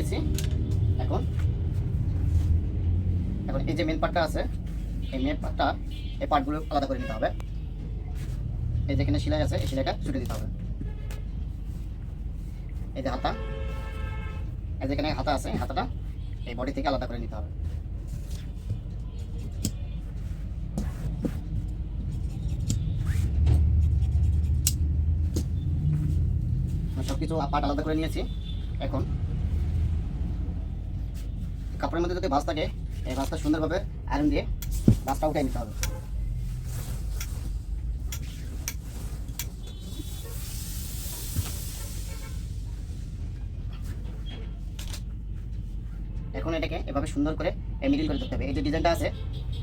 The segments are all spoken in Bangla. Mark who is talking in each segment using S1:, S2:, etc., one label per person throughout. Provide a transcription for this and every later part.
S1: নিয়েছি। এখন। এখন এই যে মেন পার্টটা আছে, এই মেন পার্টটা এই পার্টগুলো আলাদা করে নিতে হবে। এই যেখানে সেলাই আছে, এই সেলাইটা ছুটে দিতে হবে। এই যে হাতা, এই যেখানে হাতা আছে হাতাটা এই বডি থেকে আলাদা করে নিতে হবে। সব কিছু পার্ট আলাদা করে নিয়েছি। এখন কাপড়ের মধ্যে যদি ভাঁজ থাকে, এই ভাঁজটা সুন্দরভাবে আয়রন দিয়ে ভাঁজটা উঠে নিতে হবে। এখন এটাকে এভাবে সুন্দর করে মিডিল করে দিতে হবে। এই যে ডিজাইনটা আছে,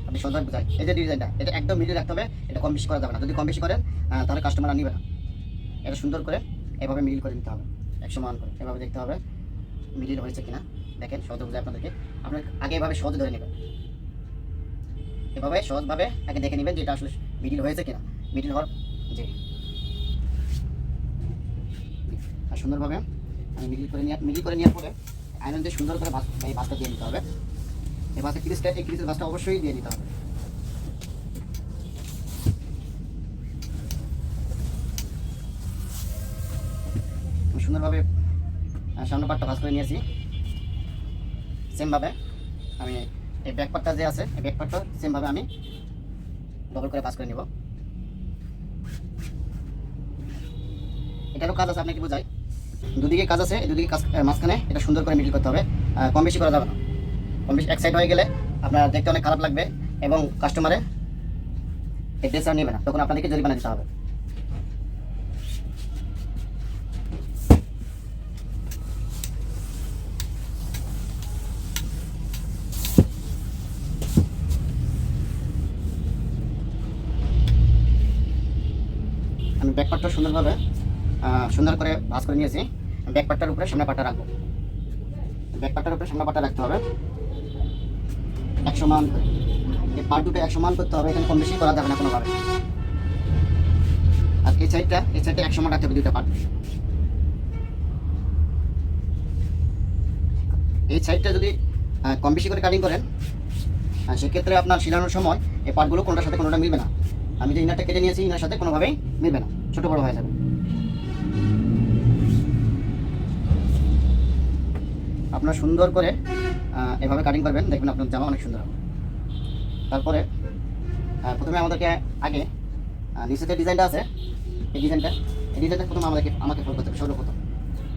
S1: আপনি সুন্দর বোঝায়। এই যে ডিজাইনটা এটা একদম মিডিল রাখতে হবে, এটা কম বেশি করা যাবে না। যদি কম বেশি করেন তাহলে কাস্টমার আর নিবে না। এটা সুন্দর করে এভাবে মিডিল করে নিতে হবে। একশো মান করে। এভাবে দেখতে হবে মিডিল হয়েছে কিনা। দেখেন সহজে বুঝে আপনাদেরকে, আপনার আগে এভাবে সহজে ধরে নেবেন। এভাবে সহজভাবে আগে দেখে নেবেন যে এটা আসলে মিডিল হয়েছে কিনা। মিডিল হওয়ার জি। আর সুন্দরভাবে আমি মিডিল করে নিয়ে মিডিল করে নেওয়ার পরে আয়রন দিয়ে সুন্দর করে এই ভাঁজটা দিয়ে নিতে হবে। এই ভাঁজটা ক্রিজটা এই ক্রিজের ভাঁজটা অবশ্যই দিয়ে নিতে হবে। সুন্দরভাবে সামনে পাটটা ভাঁজ করে নিয়েছি। সেমভাবে আমি এই ব্যাক পার্টটা যে আছে, এই ব্যাক পার্টটা সেমভাবে আমি ডবল করে ভাঁজ করে নিব। এটারও কাজ আছে, আপনাকে বোঝাই। দুদিকে কাজ আছে দুদিকে কাজ মাঝখানে এটা সুন্দর করে মিডিল করতে হবে। কম বেশি করা যাবে না। কম বেশি এক সাইড হয়ে গেলে আপনার দেখতে অনেক খারাপ লাগবে এবং কাস্টমারে এই ড্রেস আর নেবে না। তখন আপনাদেরকে জরিমানা দিতে হবে। আমি ব্যাক পার্টটা সুন্দরভাবে সুন্দর করে ভাঁজ করে নিয়েছি। ব্যাক পার্টটার উপরে সামনে পাটটা রাখব। ব্যাক পার্টটার উপরে সামনে পাটটা রাখতে হবে। একশো মান, এই পার্ট দুটো একশো মান করতে হবে, এখানে কম বেশি করা যাবে না কোনোভাবে। আর এই সাইডটা এই সাইডটা একশো মান রাখতে হবে দুইটা পার্ট এই সাইডটা যদি কম বেশি করে কাটিং করেন সেক্ষেত্রে আপনার শিলানোর সময় এই পার্টগুলো কোনোটার সাথে কোনোটা মিলবে না। আমি যে ইনারটা কেটে নিয়েছি ইনার সাথে কোনোভাবেই মিলবে না। ছোটো বড় হয়ে যাবে। আপনার সুন্দর করে এভাবে কাটিং করবেন দেখবেন আপনার জামা অনেক সুন্দর হবে। তারপরে প্রথমে আমাদেরকে আগে আহ, নিচে যে ডিজাইনটা আছে এই ডিজাইনটা এই ডিজাইনটা প্রথমে আমাদেরকে আমাকে ফলো করতে হবে সর্বপ্রথম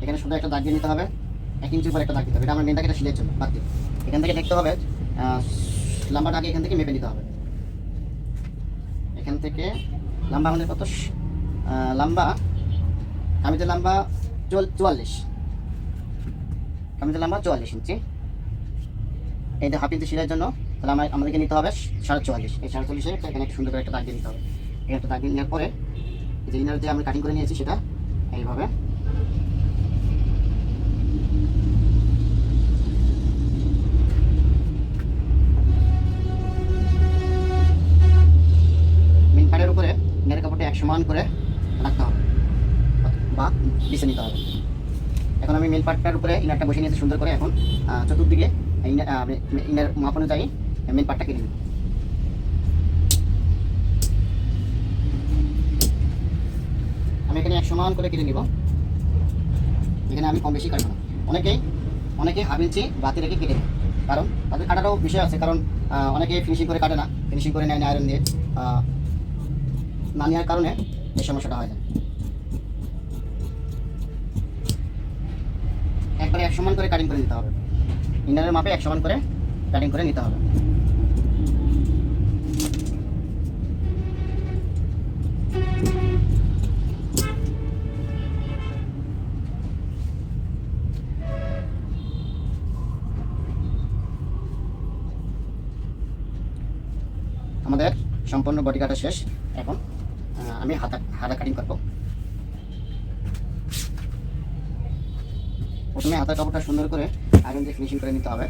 S1: এখানে শুধু একটা দাগ দিয়ে নিতে হবে এক ইঞ্চি উপরে একটা দাগ দিতে হবে। এটা আমার মেনটাকে এটা সিলের বাদ দিই এখান থেকে দেখতে হবে লম্বাটা আগে এখান থেকে মেপে নিতে হবে। এখান থেকে লম্বা আমাদের কত? লম্বা, কামিজের লম্বা চুয়াল্লিশ। কামিজের লম্বা চুয়াল্লিশ ইঞ্চি। এইটা হাফ ইঞ্চি জন্য, তাহলে আমার আমাদেরকে নিতে হবে সাড়ে চুয়াল্লিশ। এই সাড়ে চল্লিশে এখানে একটা সুন্দর করে একটা দাগ দিয়ে নিতে হবে। একটা দাগ দিয়ে নেওয়ার পরে যে ইনার যে আমরা কাটিং করে নিয়েছি সেটা, এইভাবে মেন পার্টটার উপরে ইনারটা বসে নিয়েছি সুন্দর করে এখন। চতুর্দিকে ইনার মাপ অনুযায়ী মেন পার্টটা কেটে আমি এখানে এক সমান করে কেটে নিব। এখানে আমি কম বেশি কাটবো না। অনেকেই, অনেকে হাফ ইঞ্চি বাতি রেখে কেটে নেয়। কারণ তাদের কাটারও বিষয় আছে, কারণ অনেকে ফিনিশিং করে কাটে না। ফিনিশিং করে নেয় আয়রন দিয়ে। না নেওয়ার কারণে এই সমস্যাটা হয় যায়। একবারে এক সমান করে কাটিং করে নিতে হবে। ইনারের মাপে এক সমান করে কাটিং করে নিতে হবে। আমাদের সম্পূর্ণ বডি কাটা শেষ। এখন আমি হাতা হাতা কাটিং করব। প্রথমে হাতার কাপড়টা সুন্দর করে আয়রন দিয়ে ফিনিশিং করে নিতে হবে।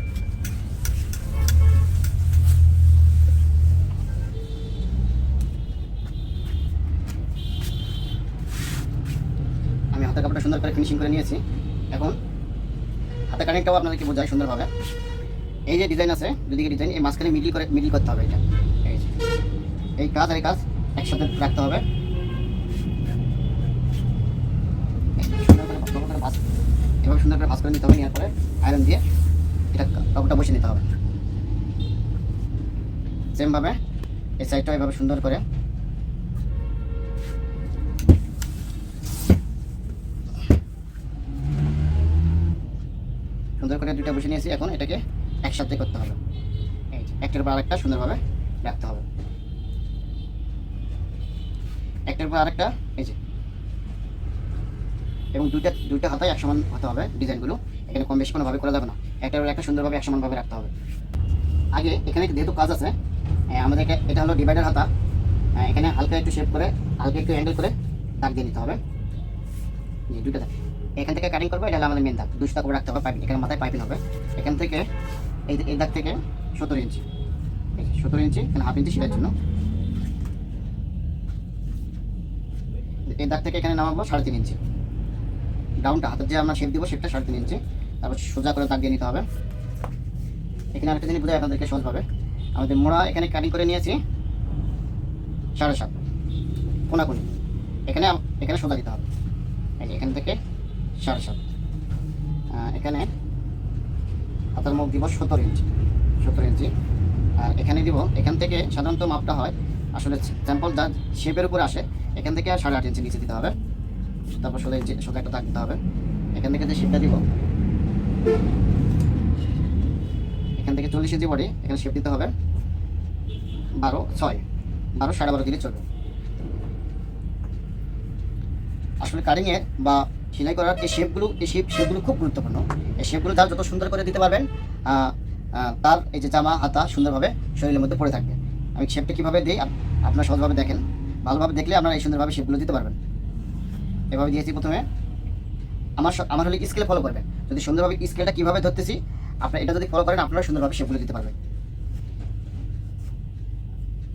S1: আমি হাতার কাপড়টা সুন্দর করে ফিনিশিং করে নিয়েছি। এখন হাতে কাটিংটাও আপনাদেরকে বোঝায় সুন্দরভাবে। এই যে ডিজাইন আছে, দুদিকে ডিজাইন এই মাঝখানে মিডিল করে মিডিল করতে হবে এটা। এই কাজ আর এই কাজ একসাথে রাখতে হবে সুন্দর করে ভালো করে ভাঁজ- এভাবে সুন্দর করে ভাঁজ করে নিতে হবে নেওয়ার পরে আয়রন দিয়ে এটা কাপড়টা বসে নিতে হবে। সেমভাবে এই সাইডটা এভাবে সুন্দর করে সুন্দর করে দুটা বসে নিয়েছি, এখন এটাকে একসাথে করতে হবে। একটার পর আরেকটা সুন্দরভাবে রাখতে হবে। একটার পর আরেকটা, এই যে এবং দুইটা দুইটা হাতায় এক সমান হতে হবে ডিজাইনগুলো। এখানে কম বেশি কোনোভাবে করা যাবে না। একটার পর একটা সুন্দরভাবে এক সমানভাবে রাখতে হবে। আগে এখানে যেহেতু কাজ আছে আমাদের এটা- হলো ডিভাইডার হাতা। এখানে হালকা একটু শেপ করে, হালকা একটু হ্যান্ডেল করে দাগ দিয়ে নিতে হবে। জি দুইটা দাগ। এখান থেকে কাটিং করব, এটা হলো আমাদের মেন দাগ। দুশো করে রাখতে হবে পাইপিং এখানে মাথায় পাইপিং হবে। এখান থেকে এই এই দাগ থেকে সতেরো ইঞ্চি সতেরো ইঞ্চি এখানে হাফ ইঞ্চি সেটার জন্য। এই দাগ থেকে এখানে নামাবো সাড়ে তিন ইঞ্চি ডাউনটা হাতের যে আমরা শেপ দিব সেটা সাড়ে তিন ইঞ্চি তারপর সোজা করে দাগ দিয়ে নিতে হবে। এখানে আরেকটা জিনিস বোঝায় আপনাদেরকে সহজভাবে আমাদের মোড়া এখানে কাটিং করে নিয়েছি, সাড়ে সাত, কোনাকুনি। এখানে এখানে সোজা দিতে হবে। এখান থেকে সাড়ে সাত। এখানে হাতের মুখ দিব সত্তর ইঞ্চি সত্তর ইঞ্চি আর এখানে দিব, এখান থেকে সাধারণত মাপটা হয়, আসলে স্যাম্পল যা শেপের উপরে আসে, এখান থেকে আর সাড়ে আট ইঞ্চি নিচে দিতে হবে। তারপর ষোলো ইঞ্চি একটা দাগ হবে। এখান থেকে যে শেপটা দিব, এখান থেকে চল্লিশ ইঞ্চি বডি এখানে শেপ দিতে হবে। বারো, ছয়, বারো, সাড়ে বারো দিলে চলবে। আসলে কারিংয়ে বা সেলাই করার এই শেপগুলো এই শেপ শেপগুলো খুব গুরুত্বপূর্ণ। এই শেপগুলো তার যত সুন্দর করে দিতে পারবেন তার এই যে জামা, হাতা সুন্দরভাবে শরীরের মধ্যে পড়ে থাকবে। আমি শেপটা কীভাবে দিই, আপ- আপনারা সহজভাবে দেখেন। ভালোভাবে দেখলে আপনারা এই সুন্দরভাবে শেপগুলো দিতে পারবেন। এভাবে দিয়েছি প্রথমে। আমার আমার হলে স্কেল ফলো করবেন যদি সুন্দরভাবে স্কেলটা কীভাবে ধরতেছি আপনার এটা যদি ফলো করেন আপনারা সুন্দরভাবে শেপগুলো দিতে পারবেন।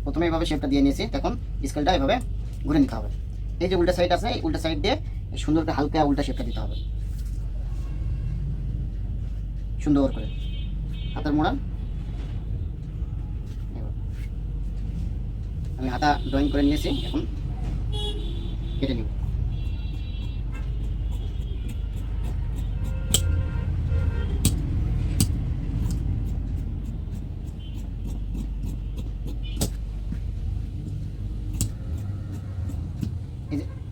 S1: প্রথমে এইভাবে শেপটা দিয়ে নিয়েছি। তখন স্কেলটা এভাবে ঘুরে নিতে হবে। এই যে উল্টা সাইড আছে, এই উল্টা সাইড দিয়ে সুন্দর করে হালকা উল্টা শেপটা দিতে হবে। সুন্দর করে। হাতের মোড়ান। আমি হাতা ড্রয়িং করে নিয়েছি। এখন কেটে নিব।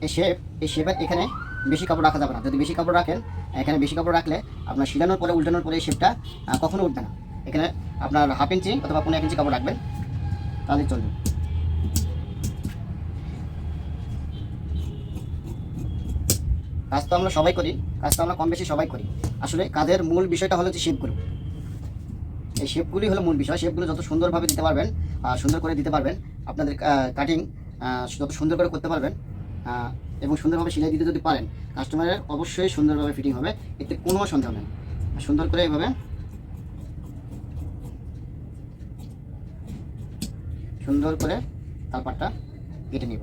S1: এই শেপ এই শেপের এখানে বেশি কাপড় রাখা যাবে না। যদি বেশি কাপড় রাখেন, এখানে বেশি কাপড় রাখলে আপনার শিলানোর পরে, উল্টানোর পরে এই শেপটা কখনো উঠবে না। এখানে আপনার হাফ ইঞ্চি অথবা পনেরো ইঞ্চি কাপড় রাখবেন। তাহলে চলবে। কাজ তো আমরা সবাই করি, কাজ তো আমরা কম বেশি সবাই করি। আসলে কাজের মূল বিষয়টা হলো যে শেপগুলো এই শেপগুলি হলো মূল বিষয়। শেপগুলো যত সুন্দরভাবে দিতে পারবেন সুন্দর করে দিতে পারবেন, আপনাদের কাটিং যত সুন্দর করে করতে পারবেন এবং সুন্দরভাবে সেলাই দিতে যদি পারেন কাস্টমারের অবশ্যই সুন্দরভাবে ফিটিং হবে। এতে কোনো সন্দেহ নেই। সুন্দর করে এইভাবে সুন্দর করে তারপরটা কেটে নিব।